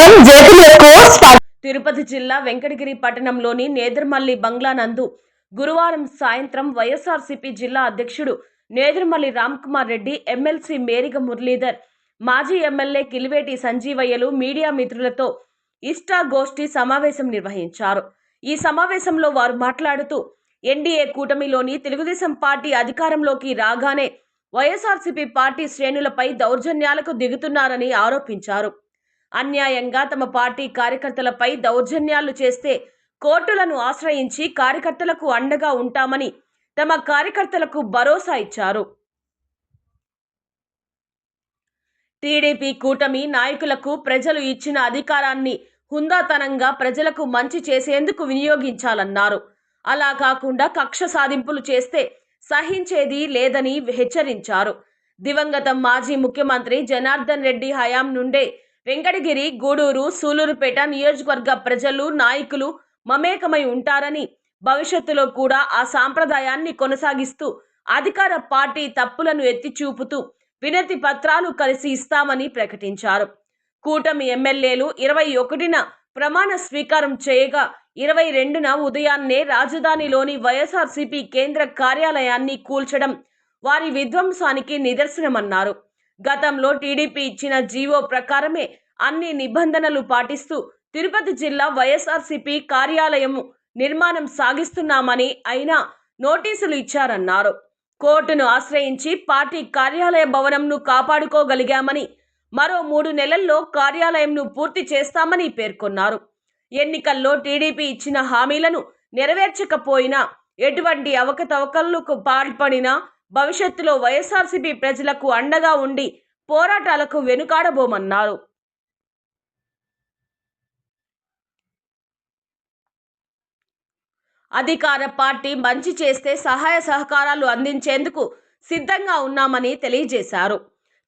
నమస్కారం జ్యోతి తిరుపతి జిల్లా వెంకటగిరి పట్టణంలోని నేదురుమల్లి బంగ్లా నందు గురువారం సాయంత్రం వైఎస్ఆర్సీపీ జిల్లా అధ్యక్షుడు నేదురుమల్లి రామ్కుమార్ రెడ్డి ఎమ్మెల్సీ మేరిగ మురళీధర్ మాజీ ఎమ్మెల్యే కిలివేటి సంజీవయ్యలు మీడియా మిత్రులతో ఇష్టాగోష్ఠి సమావేశం నిర్వహించారు. ఈ సమావేశంలో వారు మాట్లాడుతూ ఎన్డీఏ కూటమిలోని తెలుగుదేశం పార్టీ అధికారంలోకి రాగానే వైఎస్ఆర్సీపీ పార్టీ శ్రేణులపై దౌర్జన్యాలకు దిగుతున్నారని ఆరోపించారు. అన్యాయంగా తమ పార్టీ కార్యకర్తలపై దౌర్జన్యాలు చేస్తే కోర్టులను ఆశ్రయించి కార్యకర్తలకు అండగా ఉంటామని తమ కార్యకర్తలకు భరోసా ఇచ్చారు. టీడీపీ కూటమి నాయకులకు ప్రజలు ఇచ్చిన అధికారాన్ని హుందాతనంగా ప్రజలకు మంచి చేసేందుకు వినియోగించాలన్నారు. అలా కాకుండా కక్ష సాధింపులు చేస్తే సహించేది లేదని హెచ్చరించారు. దివంగత మాజీ ముఖ్యమంత్రి జనార్దన్ రెడ్డి హయాం నుండే వెంకటగిరి గూడూరు సూలూరుపేట నియోజకవర్గ ప్రజలు నాయకులు మమేకమై ఉంటారని భవిష్యత్తులో కూడా ఆ సాంప్రదాయాన్ని కొనసాగిస్తూ అధికార పార్టీ తప్పులను ఎత్తి చూపుతూ వినతి పత్రాలు కలిసి ఇస్తామని ప్రకటించారు. కూటమి ఎమ్మెల్యేలు ఇరవై ఒకటిన ప్రమాణ స్వీకారం చేయగా ఇరవై రెండున ఉదయాన్నే రాజధానిలోని వైఎస్ఆర్సీపీ కేంద్ర కార్యాలయాన్ని కూల్చడం వారి విధ్వంసానికి నిదర్శనమన్నారు. గతంలో టీడీపీ ఇచ్చిన జీవో ప్రకారమే అన్ని నిబంధనలు పాటిస్తూ తిరుపతి జిల్లా వైఎస్ఆర్సీపీ కార్యాలయము నిర్మాణం సాగిస్తున్నామని అయినా నోటీసులు ఇచ్చారన్నారు. కోర్టును ఆశ్రయించి పార్టీ కార్యాలయ భవనంను కాపాడుకోగలిగామని మరో మూడు నెలల్లో కార్యాలయంను పూర్తి చేస్తామని పేర్కొన్నారు. ఎన్నికల్లో టీడీపీ ఇచ్చిన హామీలను నెరవేర్చకపోయినా ఎటువంటి అవకతవకలకు పాల్పడినా భవిష్యత్తులో వైఎస్ఆర్సీపీ ప్రజలకు అండగా ఉండి పోరాటాలకు వెనుకాడబోమన్నారు. అధికార పార్టీ మంచి చేస్తే సహాయ సహకారాలు అందించేందుకు సిద్ధంగా ఉన్నామని తెలియజేశారు.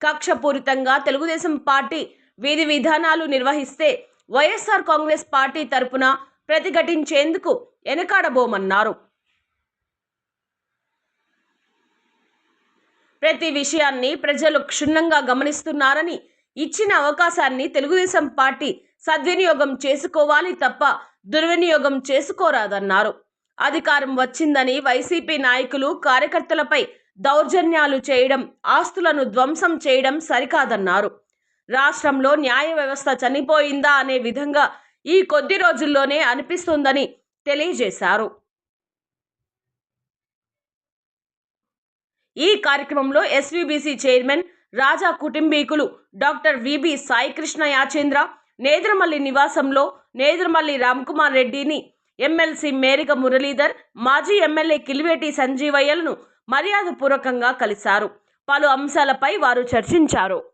కక్షపూరితంగా తెలుగుదేశం పార్టీ విధి విధానాలు నిర్వహిస్తే వైఎస్ఆర్ కాంగ్రెస్ పార్టీ తరపున ప్రతిఘటించేందుకు వెనుకాడబోమన్నారు. ప్రతి విషయాన్ని ప్రజలు క్షుణ్ణంగా గమనిస్తున్నారని ఇచ్చిన అవకాశాన్ని తెలుగుదేశం పార్టీ సద్వినియోగం చేసుకోవాలి తప్ప దుర్వినియోగం చేసుకోరాదన్నారు. అధికారం వచ్చిందని వైసీపీ నాయకులు కార్యకర్తలపై దౌర్జన్యాలు చేయడం ఆస్తులను ధ్వంసం చేయడం సరికాదన్నారు. రాష్ట్రంలో న్యాయ వ్యవస్థ చనిపోయిందా అనే విధంగా ఈ కొద్ది రోజుల్లోనే అనిపిస్తుందని తెలియజేశారు. ఈ కార్యక్రమంలో ఎస్వీబీసీ చైర్మన్ రాజా కుటుంబీకులు doctor V B Saikrishna Yachendra Nedurumalli నివాసంలో నేదురమల్లి రామ్కుమార్ రెడ్డిని ఎమ్మెల్సీ మేరిక మురళీధర్ మాజీ ఎమ్మెల్యే కిలివేటి సంజీవయ్యలను మర్యాదపూర్వకంగా కలిశారు. పలు అంశాలపై వారు చర్చించారు.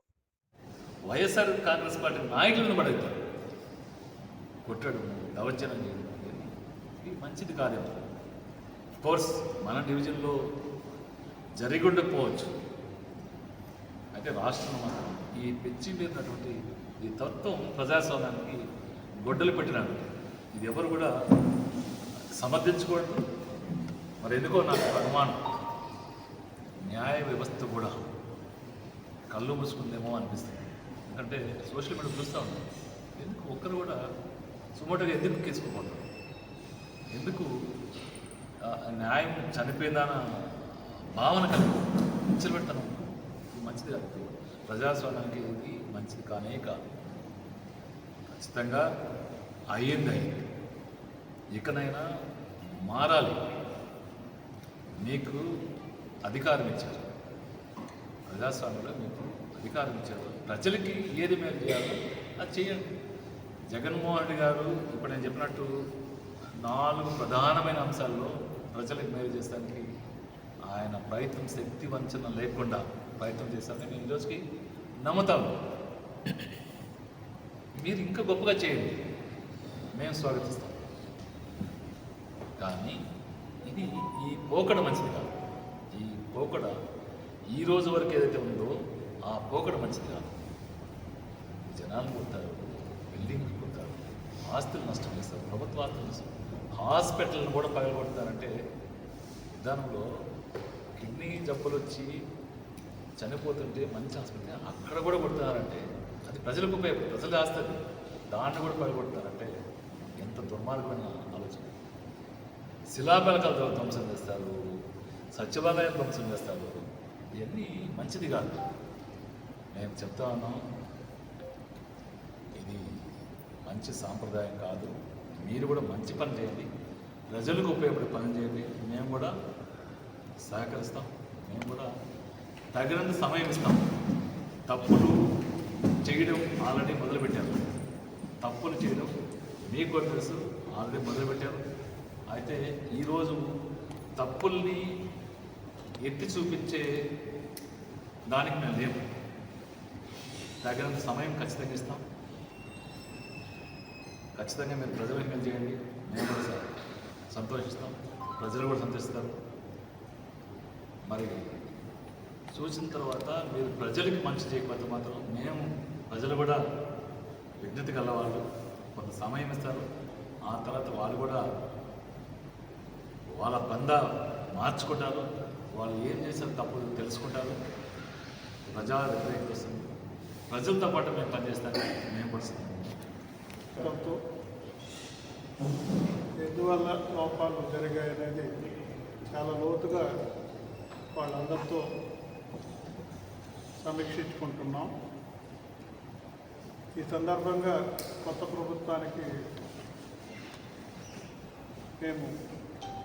వైఎస్ఆర్ కాంగ్రెస్ పార్టీ నాయకులను పడతారు కొట్టడం దౌర్జన్యం. చేయడం మంచిది కాదేమో. కోర్స్ మన డివిజన్లో జరిగి పోవచ్చు. అయితే రాష్ట్రం ఈ పెంచి మీరినటువంటి ఈ తత్వం ప్రజాస్వామ్యానికి గొడ్డలు పెట్టినాడు. ఇది ఎవరు కూడా సమర్థించుకోవడం మరి ఎందుకో నాకు అనుమానం. న్యాయ వ్యవస్థ కూడా కళ్ళు మూసుకుందేమో అనిపిస్తుంది. ఎందుకంటే సోషల్ మీడియా చూస్తూ ఉన్నాం. ఎందుకు ఒక్కరు కూడా సుమోటోగా ఎందుకు కేసుకోకుండా ఎందుకు న్యాయం చనిపోయిందన్న భావన కలిగి పెడతాను ఇది మంచిది కాదు. ప్రజాస్వామ్యానికి ఇది మంచిది కానే కాదు. ఖచ్చితంగా అయ్యింది అయింది ఇకనైనా మారాలి. మీకు అధికారం ఇచ్చారు. ప్రజాస్వామ్యంలో మీకు అధికారం ఇచ్చారు. ప్రజలకి ఏది మేలు చేయాలో అది చేయండి. జగన్మోహన్ రెడ్డి గారు ఇప్పుడు నేను చెప్పినట్టు నాలుగు ప్రధానమైన అంశాల్లో ప్రజలకు మేలు చేస్తానికి ఆయన ప్రయత్నం శక్తి వంచన లేకుండా ప్రయత్నం చేశారని నేను ఈరోజుకి నమ్ముతాను. మీరు ఇంకా గొప్పగా చేయండి. మేము స్వాగతిస్తాం. కానీ ఇది ఈ పోకడ మంచిది కాదు. ఈ పోకడ ఈ రోజు వరకు ఏదైతే ఉందో ఆ పోకడ మంచిది కాదు. జనాలు కొడతారు బిల్డింగ్లు కొడతారు ఆస్తులు నష్టం చేస్తారు ప్రభుత్వ ఆస్తులు హాస్పిటల్ని కూడా పగలగొడతారంటే విధానంలో కిడ్నీ జబ్బులు వచ్చి చనిపోతుంటే మంచి హాస్పిటల్ అక్కడ కూడా కొడుతున్నారంటే అది ప్రజలకు ఉపయోగం ప్రజలు ఆస్తుంది దాన్ని కూడా పడగొడతారంటే ఎంత దుర్మార్గమైన ఆలోచన. శిలాబలకాలు ధ్వంసం చేస్తారు. సచివాలయాలు ధ్వంసం చేస్తారు. ఇవన్నీ మంచిది కాదు. మేము చెప్తా ఉన్నాం ఇది మంచి సాంప్రదాయం కాదు. మీరు కూడా మంచి పని చేయండి. ప్రజలకు ఉపయోగపడే పని చేయండి. మేము కూడా సహకరిస్తాం. మేము కూడా తగినంత సమయం ఇస్తాం. తప్పులు చేయడం ఆల్రెడీ మొదలుపెట్టారు. తప్పులు చేయడం మీకు కూడా తెలుసు ఆల్రెడీ మొదలుపెట్టారు. అయితే ఈరోజు తప్పుల్ని ఎత్తి చూపించే దానికి మేము లేము. తగినంత సమయం ఖచ్చితంగా ఇస్తాం. ఖచ్చితంగా మీరు ప్రజలకు మేలు చేయండి. మేము కూడా సంతోషిస్తాం. ప్రజలు కూడా సంతోషిస్తారు. మరి చూసిన తర్వాత మీరు ప్రజలకి మంచి చేయకపోతే మాత్రం మేము ప్రజలు కూడా విజ్ఞత కలవాళ్ళు కొంత సమయం ఇస్తారు. ఆ తర్వాత వాళ్ళు కూడా వాళ్ళ బంద మార్చుకుంటారు. వాళ్ళు ఏం చేశారు తప్పు తెలుసుకుంటారు. ప్రజా వ్యతిరేకత వస్తుంది ప్రజలతో పాటు మేము పనిచేస్తాము. మేము కూడా ఎందువల్ల లోపాలు జరిగాయనేది చాలా లోతుగా వాళ్ళందరితో సమీక్షించుకుంటున్నాం. ఈ సందర్భంగా కొత్త ప్రభుత్వానికి మేము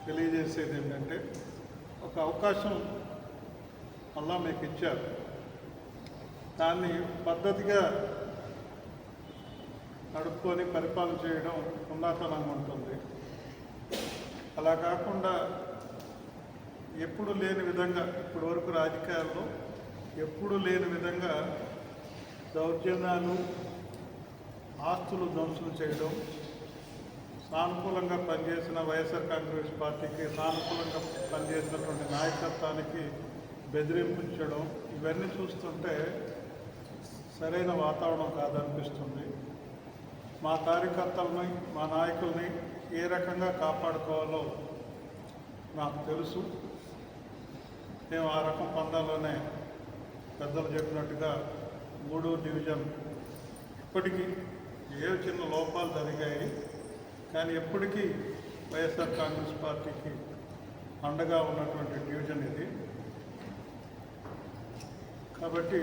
తెలియజేసేది ఏంటంటే ఒక అవకాశం మళ్ళా మీకు ఇచ్చారు. దాన్ని పద్ధతిగా నడుపుకొని పరిపాలన చేయడం ఉన్నతనంగా ఉంటుంది. అలా కాకుండా ఎప్పుడు లేని విధంగా ఇప్పటి వరకు రాజకీయాల్లో ఎప్పుడు లేని విధంగా దౌర్జన్యాలు ఆస్తులు ధ్వంసం చేయడం సానుకూలంగా పనిచేసిన వైఎస్ఆర్ కాంగ్రెస్ పార్టీకి సానుకూలంగా పనిచేసినటువంటి నాయకత్వానికి బెదిరింపించడం ఇవన్నీ చూస్తుంటే సరైన వాతావరణం కాదనిపిస్తుంది. మా కార్యకర్తలని మా నాయకుల్ని ఏ రకంగా కాపాడుకోవాలో నాకు తెలుసు. మేము ఆ రకం పందాల్లోనే పెద్దలు చెప్పినట్టుగా మూడో డివిజన్ ఇప్పటికీ ఏ చిన్న లోపాలు జరిగాయి కానీ ఎప్పటికీ వైఎస్ఆర్ కాంగ్రెస్ పార్టీకి అండగా ఉన్నటువంటి డివిజన్ ఇది. కాబట్టి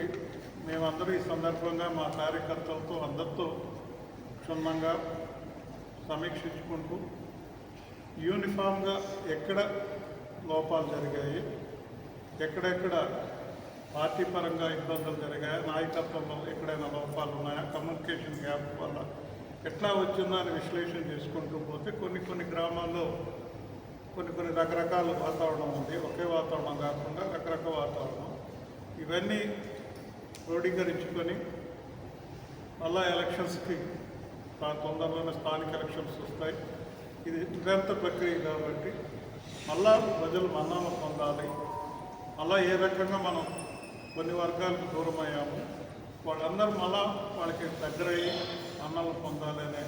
మేమందరూ ఈ సందర్భంగా మా కార్యకర్తలతో అందరితో క్షుణ్ణంగా సమీక్షించుకుంటూ యూనిఫామ్గా ఎక్కడ లోపాలు జరిగాయి ఎక్కడెక్కడ పార్టీ పరంగా ఇబ్బందులు జరిగాయా? నాయకత్వంలో ఎక్కడైనా లోపాలు ఉన్నాయా? కమ్యూనికేషన్ గ్యాప్ వల్ల ఎట్లా వచ్చిందని అని విశ్లేషణ చేసుకుంటూ పోతే కొన్ని కొన్ని గ్రామాల్లో కొన్ని కొన్ని రకరకాల వాతావరణం ఉంది. ఒకే వాతావరణం కాకుండా రకరకాల వాతావరణం. ఇవన్నీ క్రోడీకరించుకొని మళ్ళా ఎలక్షన్స్కి తొందరలోనే స్థానిక ఎలక్షన్స్ వస్తాయి. ఇది నిరంతర ప్రక్రియ కాబట్టి మళ్ళా ప్రజలు మన్నాను పొందాలి. అలా ఏ రకంగా మనం కొన్ని వర్గాలకు దూరం అయ్యాము వాళ్ళందరూ మళ్ళా వాళ్ళకి దగ్గరయ్యి అన్నలు పొందాలి అనే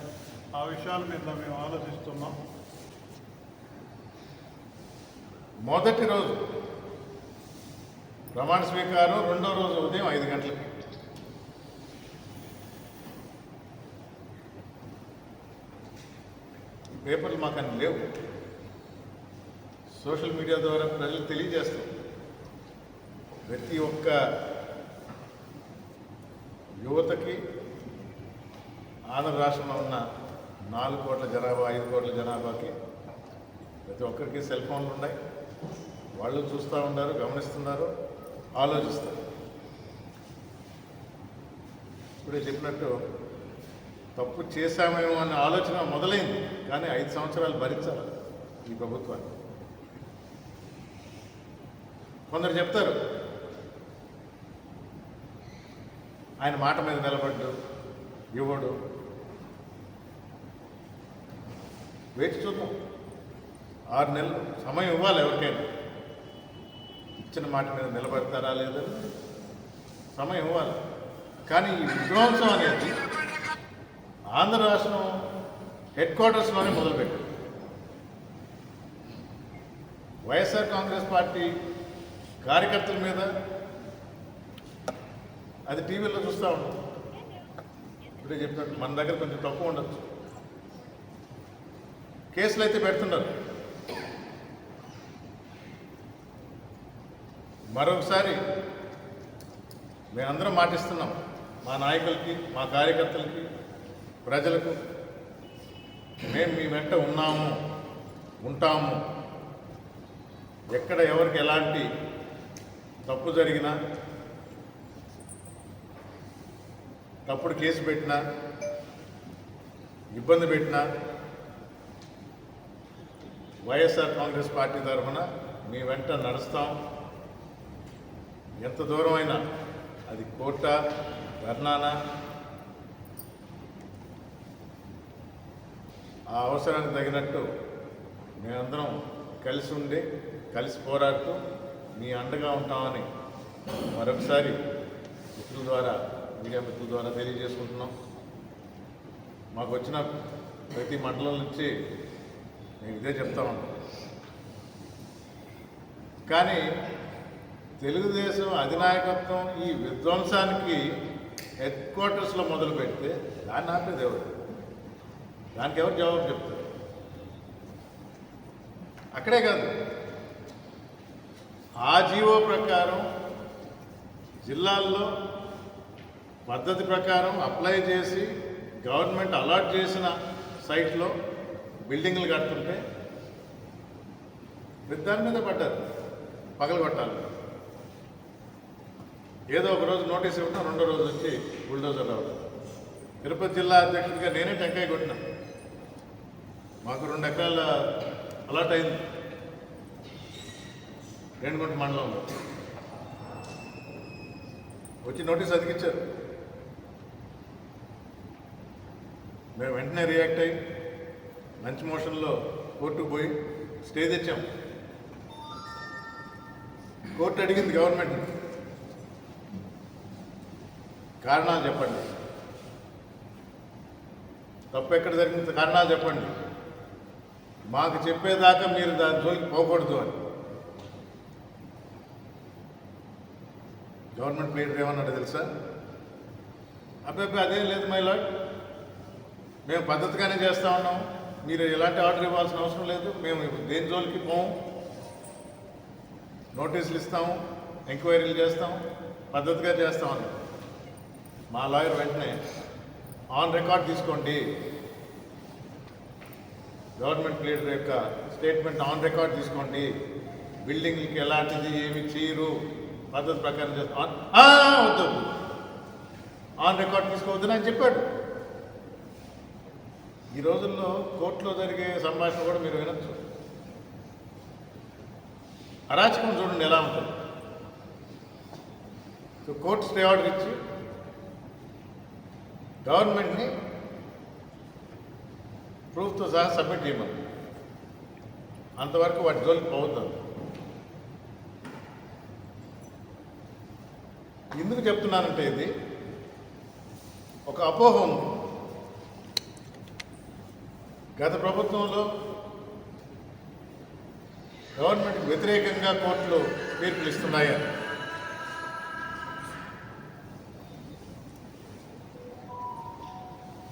ఆ విషయాల మీద మేము ఆలోచిస్తున్నాం. మొదటి రోజు ప్రమాణ స్వీకారం రెండో రోజు ఉదయం ఐదు గంటలకి. పేపర్లు మాకు లేవు. సోషల్ మీడియా ద్వారా ప్రజలు తెలియజేస్తాం ప్రతి ఒక్క యువతకి ఆంధ్ర రాష్ట్రంలో ఉన్న నాలుగు కోట్ల జనాభా ఐదు కోట్ల జనాభాకి ప్రతి ఒక్కరికి సెల్ ఫోన్లు ఉన్నాయి. వాళ్ళు చూస్తూ ఉన్నారు గమనిస్తున్నారు ఆలోచిస్తారు. ఇప్పుడే చెప్పినట్టు తప్పు చేశామేమో అనే ఆలోచన మొదలైంది కానీ ఐదు సంవత్సరాలు భరించాలి ఈ ప్రభుత్వాన్ని. కొందరు చెప్తారు ఆయన మాట మీద నిలబడ్డు ఇవ్వడు. వేచి చూద్దాం. ఆరు నెలలు సమయం ఇవ్వాలి ఎవరికైనా. ఇచ్చిన మాట మీద నిలబడతారా లేదని సమయం ఇవ్వాలి. కానీ ఈ విధ్వంసం అనేది ఆంధ్ర రాష్ట్రం హెడ్ క్వార్టర్స్లోనే మొదలుపెట్టారు. వైఎస్ఆర్ కాంగ్రెస్ పార్టీ కార్యకర్తల మీద అది టీవీలో చూస్తూ ఉంటాం. ఇప్పుడే చెప్పినట్టు మన దగ్గర కొంచెం తక్కువ ఉండొచ్చు. కేసులు అయితే పెడుతున్నారు. మరొకసారి మేమందరం మాటిస్తున్నాం. మా నాయకులకి మా కార్యకర్తలకి ప్రజలకు మేము మీ వెంట ఉన్నాము ఉంటాము. ఎక్కడ ఎవరికి ఎలాంటి తప్పు జరిగినా తప్పుడు కేసు పెట్టినా ఇబ్బంది పెట్టినా వైఎస్ఆర్ కాంగ్రెస్ పార్టీ తరఫున మీ వెంట నడుస్తాం. ఎంత దూరం అయినా అది కోట ధర్నానా? ఆ అవసరానికి తగినట్టు మేమందరం కలిసి ఉండి కలిసి పోరాడుతూ మీ అండగా ఉంటామని మరొకసారి మిత్రుల ద్వారా మీడియా మిత్రుల ద్వారా తెలియజేసుకుంటున్నాం మాకు వచ్చిన ప్రతి మండలం నుంచి మేము ఇదే చెప్తా ఉంటాం. కానీ తెలుగుదేశం అధినాయకత్వం ఈ విధ్వంసానికి హెడ్ క్వార్టర్స్లో మొదలు పెడితే దాన్ని ఆపేది ఎవరు దానికి ఎవరు జవాబు చెప్తారు? అక్కడే కాదు. ఆ జీవో ప్రకారం జిల్లాల్లో పద్ధతి ప్రకారం అప్లై చేసి గవర్నమెంట్ అలాట్ చేసిన సైట్లో బిల్డింగ్లు కడుతుంటే దాని మీద పడ్డారు. పగలగొట్టాలి ఏదో ఒక రోజు నోటీస్ ఇవ్వడం రెండో రోజు వచ్చి బుల్డోజర్ రావడం తిరుపతి జిల్లా అధ్యక్షుడిగా నేనే టెంకాయ కొట్టినా. మాకు రెండు ఎకరాల అలాట్ అయింది. రేణుగుంట మండలంలో. వచ్చి నోటీస్ అతికిచ్చారు. మేము వెంటనే రియాక్ట్ అయ్యి లంచ్ మోషన్లో కోర్టుకు పోయి స్టే తెచ్చాం. కోర్టు అడిగింది గవర్నమెంట్ కారణాలు చెప్పండి. తప్పు ఎక్కడ జరిగింది? కారణాలు చెప్పండి. మాకు చెప్పేదాకా మీరు దాని జోలికి పోకూడదు అని. గవర్నమెంట్ లీడర్ ఏమన్నాడు తెలుసా? అబ్బాయి అదేం లేదు మై లాడ్ మేము పద్ధతిగానే చేస్తా ఉన్నాం. మీరు ఎలాంటి ఆర్డర్ ఇవ్వాల్సిన అవసరం లేదు. మేము దేని జోలికి పోము నోటీసులు ఇస్తాము ఎంక్వైరీలు చేస్తాము పద్ధతిగా చేస్తామని మా లాయర్ వెంటనే ఆన్ రికార్డ్ తీసుకోండి. గవర్నమెంట్ లీడర్ యొక్క స్టేట్మెంట్ ఆన్ రికార్డ్ తీసుకోండి. బిల్డింగ్లకి ఎలాంటిది ఏమి చేయరు. పద్ధతి ప్రకారం చేస్తాం. వద్దు ఆన్ రికార్డ్ తీసుకోవద్దని ఆయన చెప్పాడు. ఈ రోజుల్లో కోర్టులో జరిగే సంభాషణ కూడా మీరు వినొచ్చు. అరాచకం చూడండి ఎలా ఉంటుంది. సో కోర్టు స్టే ఆర్డర్ ఇచ్చి గవర్నమెంట్ని ప్రూఫ్తో సహా సబ్మిట్ చేయమని. అంతవరకు వాటి జోలికి పోవద్దాం ఎందుకు చెప్తున్నానంటే ఇది ఒక అపోహ ఉంది. గత ప్రభుత్వంలో గవర్నమెంట్కి వ్యతిరేకంగా కోర్టులు తీర్పులు ఇస్తున్నాయని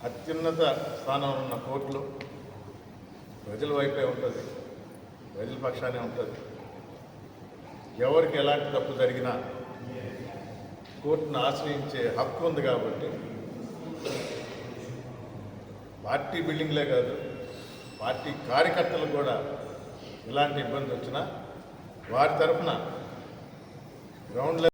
అత్యున్నత స్థానంలో ఉన్న కోర్టులు ప్రజల వైపే ఉంటుంది ప్రజల పక్షానే ఉంటుంది. ఎవరికి ఎలాంటి తప్పు జరిగినా కోర్టును ఆశ్రయించే హక్కు ఉంది కాబట్టి పార్టీ బిల్డింగ్లే కాదు పార్టీ కార్యకర్తలు కూడా ఇలాంటి ఇబ్బంది వచ్చినా వారి తరఫున గ్రౌండ్